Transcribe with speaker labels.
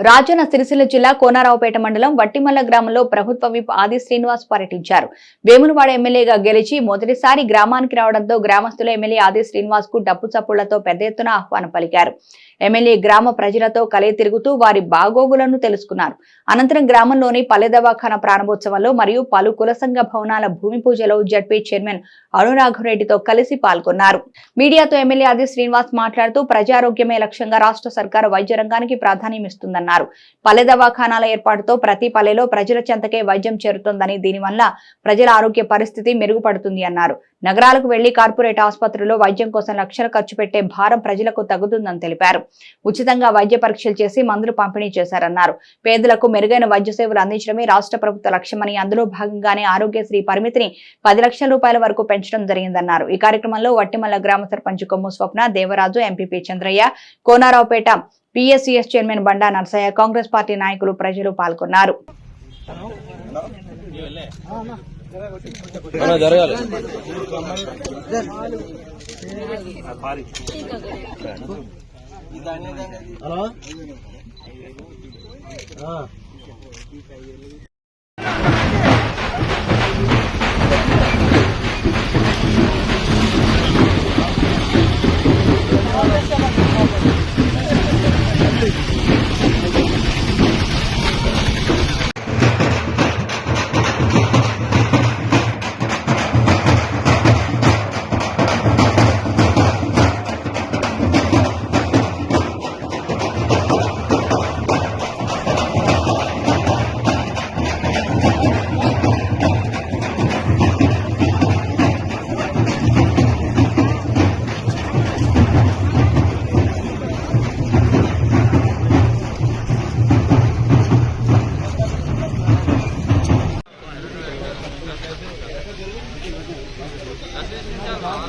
Speaker 1: రాజన్న సిరిసిల్ల జిల్లా కోనారావుపేట మండలం వట్టిమల్ల గ్రామంలో ప్రభుత్వ విప్ ఆది శ్రీనివాస్ పర్యటించారు. వేములవాడ ఎమ్మెల్యేగా గెలిచి మొదటిసారి గ్రామానికి రావడంతో గ్రామస్తులు ఎమ్మెల్యే ఆది శ్రీనివాస్కు డప్పు చప్పుళ్ళతో పెద్ద ఎత్తున ఆహ్వానం పలికారు. ఎమ్మెల్యే గ్రామ ప్రజలతో కలే తిరుగుతూ వారి బాగోగులను తెలుసుకున్నారు. అనంతరం గ్రామంలోని పల్లె దవాఖాన ప్రారంభోత్సవంలో మరియు పలు కుల సంఘ భవనాల భూమి పూజలో జడ్పీ చైర్మన్ అనురాఘరెడ్డితో కలిసి పాల్గొన్నారు. మీడియాతో ఎమ్మెల్యే ఆది శ్రీనివాస్ మాట్లాడుతూ ప్రజారోగ్యమే లక్ష్యంగా రాష్ట్ర సర్కారు వైద్య రంగానికి ప్రాధాన్యం ఇస్తుందన్నారు. పల్లె దవాఖానాల ఏర్పాటుతో ప్రతి పల్లెలో ప్రజల చెంతకే వైద్యం చేరుతుందని దీనివల్ల ప్రజల ఆరోగ్య పరిస్థితి మెరుగుపడుతుంది అన్నారు. నగరాలకు వెళ్ళి కార్పొరేట్ ఆసుపత్రుల్లో వైద్యం కోసం లక్షలు ఖర్చు పెట్టే భారం ప్రజలకు తగ్గుతుందని తెలిపారు. ఉచితంగా వైద్య పరీక్షలు చేసి మందులు పంపిణీ చేశారన్నారు. పేదలకు మెరుగైన వైద్య సేవలు అందించడమే రాష్ట్ర ప్రభుత్వ లక్ష్యమని అందులో భాగంగానే ఆరోగ్యశ్రీ పరిమితిని పది లక్షల రూపాయల వరకు పెంచడం జరిగిందన్నారు. ఈ కార్యక్రమంలో వట్టిమల్ల గ్రామ sarpanch Kommu Swapna Devaraju MPP Chandraiah Konaraopet PSCS chairman Banda Narsaiah Congress party నాయకులు ప్రజలు పాల్గొన్నారు.
Speaker 2: అన్న జరగాలి.
Speaker 3: హలో? 老师，您家哪的？